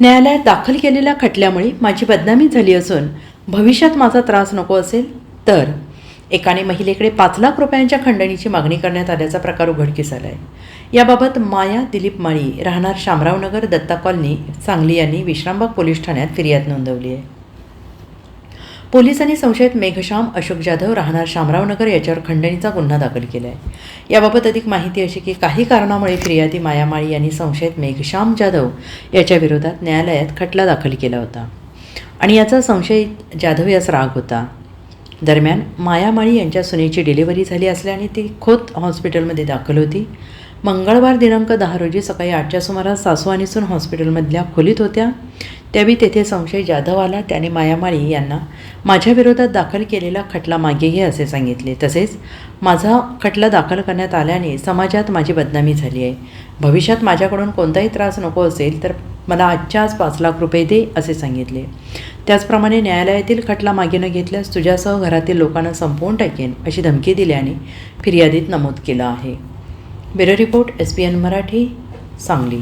न्यायालयात दाखल केलेल्या खटल्यामुळे माझी बदनामी झाली असून भविष्यात माझा त्रास नको असेल तर. एकाने महिलेकडे पाच लाख रुपयांच्या खंडणीची मागणी करण्यात आल्याचा प्रकार उघडकीस आला आहे याबाबत माया दिलीप माळी राहणार शामरावनगर दत्ता कॉलनी सांगली यांनी विश्रामबाग पोलीस ठाण्यात फिर्याद नोंदवली आहे. पोलिसांनी संशयित मेघश्याम अशोक जाधव राहणार शामरावनगर याच्यावर खंडणीचा गुन्हा दाखल केला आहे याबाबत अधिक माहिती अशी की काही कारणामुळे फिर्यादी मायामाळी यांनी संशयित मेघश्याम जाधव याच्या विरोधात न्यायालयात खटला दाखल केला होता. आणि याचा संशयित जाधव यास राग होता. दरम्यान मायामाळी यांच्या सुनेची डिलिव्हरी झाली असल्याने ती खोत हॉस्पिटलमध्ये दाखल होती. मंगळवार दिनांक दहा रोजी सकाळी आठच्या सुमारास सासू आणि सून हॉस्पिटलमधल्या खोलीत होत्या. त्यावेळी तेथे संशय जाधव आला. त्याने मायामाळी यांना माझ्या विरोधात दाखल केलेला खटला मागे घे असे सांगितले. तसेच माझा खटला दाखल करण्यात आल्याने समाजात माझी बदनामी झाली आहे. भविष्यात माझ्याकडून कोणताही त्रास नको असेल तर मला आजच्या आज पाच लाख रुपये दे असे सांगितले. त्याचप्रमाणे न्यायालयातील खटला मागे न घेतल्यास तुझ्यासह घरातील लोकांना संपवून टाकेन अशी धमकी दिल्याने फिर्यादीत नमूद केलं आहे. Bureau report S P N Marathi Sangli.